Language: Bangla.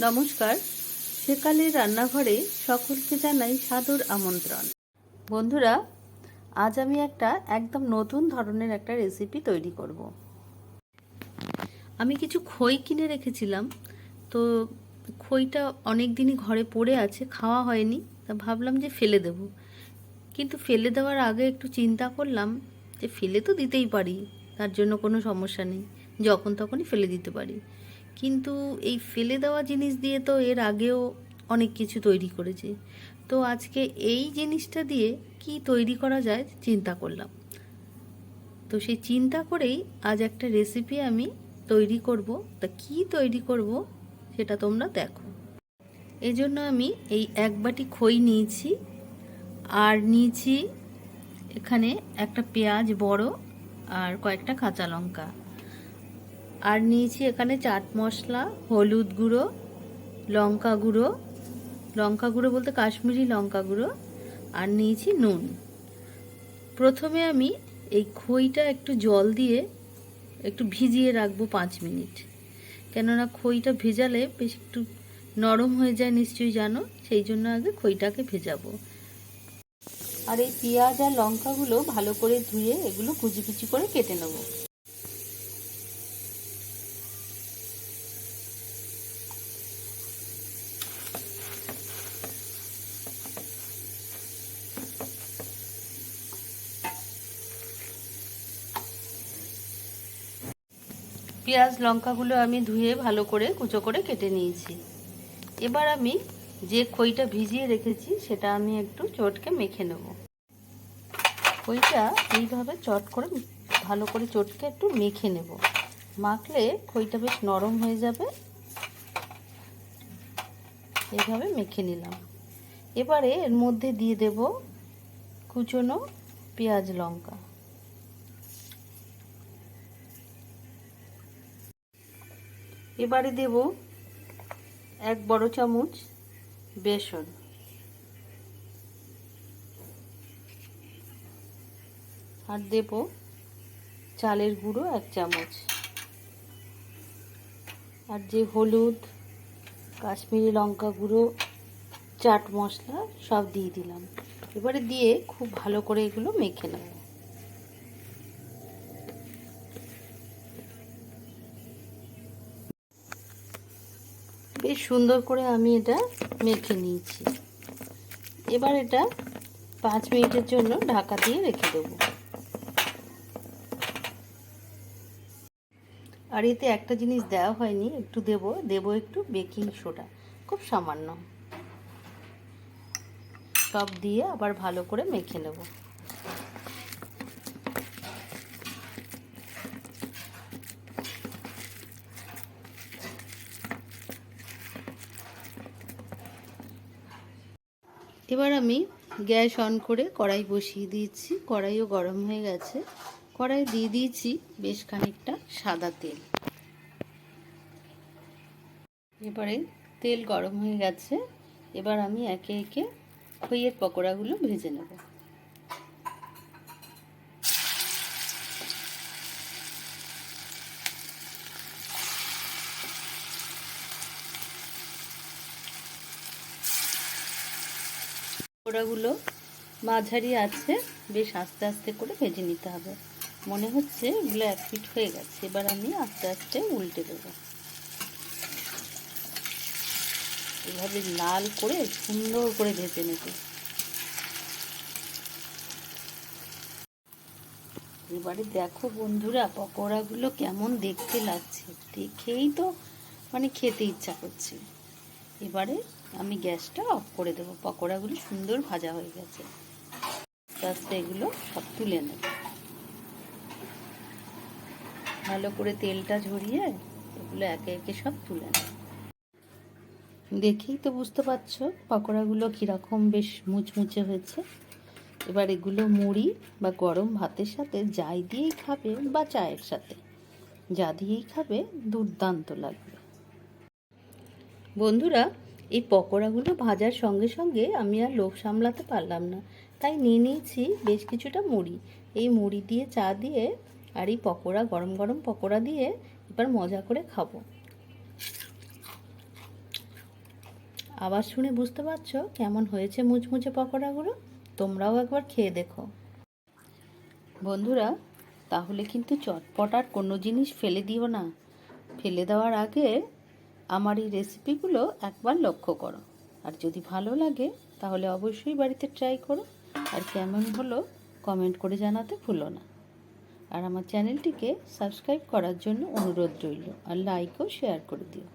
নমস্কার। সেকালের রান্নাঘরে সকলকে জানাই সাদর আমন্ত্রণ। বন্ধুরা, আজ আমি একটা একদম নতুন ধরনের একটা রেসিপি তৈরি করব। আমি কিছু খই কিনে রেখেছিলাম। তো খইটা অনেক দিনই ঘরে পড়ে আছে, খাওয়া হয়নি। তা ভাবলাম যে ফেলে দেব। কিন্তু ফেলে দেওয়ার আগে একটু চিন্তা করলাম যে ফেলে তো দিতেই পারি, তার জন্য কোনো সমস্যা নেই। যখন তখনই ফেলে দিতে পারি। কিন্তু এই ফেলে দেওয়া জিনিস দিয়ে তো এর আগেও অনেক কিছু তৈরি করেছি। তো আজকে এই জিনিসটা দিয়ে কি তৈরি করা যায় চিন্তা করলাম। তো সেই চিন্তা করেই আজ একটা রেসিপি আমি তৈরি করব। তা কি তৈরি করব সেটা তোমরা দেখো। এজন্য আমি এই এক বাটি খই নিয়েছি আর নিয়েছি এখানে একটা পেঁয়াজ বড় আর কয়েকটা কাঁচা লঙ্কা। আর নিয়েছি এখানে চাট মশলা, হলুদ গুঁড়ো, লঙ্কা গুঁড়ো লঙ্কা গুঁড়ো বলতে কাশ্মীরি লঙ্কা গুঁড়ো, আর নিয়েছি নুন। প্রথমে আমি এই খইটা একটু জল দিয়ে একটু ভিজিয়ে রাখব পাঁচ মিনিট। কেননা খইটা ভেজালে বেশ একটু নরম হয়ে যায় নিশ্চয়ই জানো, সেই জন্য আগে খইটাকে ভেজাবো। আর এই পেঁয়াজ আর লঙ্কাগুলো ভালো করে ধুয়ে এগুলো কুচি কুচি করে কেটে নেব। পেঁয়াজ লঙ্কাগুলো আমি ধুয়ে ভালো করে কুচো করে কেটে নিয়েছি। এবার আমি যে খইটা ভিজিয়ে রেখেছি সেটা আমি একটু চটকে মেখে নেব। খইটা এইভাবে চট করে ভালো করে চটকে একটু মেখে নেব। মাখলে খইটা বেশ নরম হয়ে যাবে। এইভাবে মেখে নিলাম। এবারে এর মধ্যে দিয়ে দেব কুচনো পেঁয়াজ লঙ্কা। এবারে দেব এক বড় চামচ বেসন। আর দেব চালের গুঁড়ো এক চামচ। আর যে হলুদ, কাশ্মীরি লঙ্কা গুঁড়ো, চাট মশলা সব দিয়ে দিলাম। এবারে দিয়ে খুব ভালো করে এগুলো মেখে নেব। বেশ সুন্দর করে আমি এটা মেখে নিয়েছি। এবার এটা পাঁচ মিনিটের জন্য ঢাকা দিয়ে রেখে দেব। আর এতে একটা জিনিস দেওয়া হয়নি, একটু দেব দেব একটু বেকিং সোডা, খুব সামান্য। সব দিয়ে আবার ভালো করে মেখে নেব। এবার আমি গ্যাস অন করে কড়াই বসিয়ে দিয়েছি। কড়াইও গরম হয়ে গেছে। কড়াই দিয়ে দিয়েছি বেশ খানিকটা সাদা তেল। এবারে তেল গরম হয়ে গেছে। এবার আমি একে একে খইয়ের পকোড়াগুলো ভেজে নেব। পকোড়াগুলো মাঝারি আছে, বেশ আস্তে আস্তে করে ভেজে নিতে হবে। মনে হচ্ছে এগুলো এক ফিট হয়ে গেছে, এবার আমি আস্তে আস্তে উল্টে দেবো। এভাবে লাল করে, সুন্দর করে ভেজে নেব। এবারে দেখো বন্ধুরা, পকোড়াগুলো কেমন দেখতে লাগছে। দেখেই তো মানে খেতে ইচ্ছা করছে। এবারে আমি গ্যাসটা অফ করে দেবো। পকোড়াগুলো সুন্দর ভাজা হয়ে গেছে। জাস্ট এগুলো সব তুলে নেব। ভালো করে তেলটা ঝরিয়ে এগুলো একে একে সব তুলে নেব। দেখেই তো বুঝতে পারছ পকোড়াগুলো কীরকম বেশ মুচমুচে হয়েছে। এবার এগুলো মুড়ি বা গরম ভাতের সাথে যাই দিয়েই খাবে বা চায়ের সাথে। যা দিয়েই খাবে দুর্দান্ত লাগবে। বন্ধুরা এই পকোড়াগুলো ভাজার সঙ্গে সঙ্গে আমি আর লোভ সামলাতে পারলাম না। তাই নিয়ে নিয়েছি বেশ কিছুটা মুড়ি। এই মুড়ি দিয়ে চা দিয়ে আর এই পকোড়া, গরম গরম পকোড়া দিয়ে এবার মজা করে খাব। আবার শুনে বুঝতে পারছ কেমন হয়েছে মুচমুচে পকোড়াগুলো? তোমরাও একবার খেয়ে দেখো। বন্ধুরা, তাহলে কিন্তু চটপট আর কোনো জিনিস ফেলে দিও না। ফেলে দেওয়ার আগে আমার এই রেসিপিগুলো একবার লক্ষ্য করো। আর যদি ভালো লাগে, তাহলে অবশ্যই বাড়িতে ট্রাই করো। আর কেমন হলো কমেন্ট করে জানাতে ভুলো না। আর আমার চ্যানেলটিকে সাবস্ক্রাইব করার জন্য অনুরোধ রইল। আর লাইকও শেয়ার করে দিও।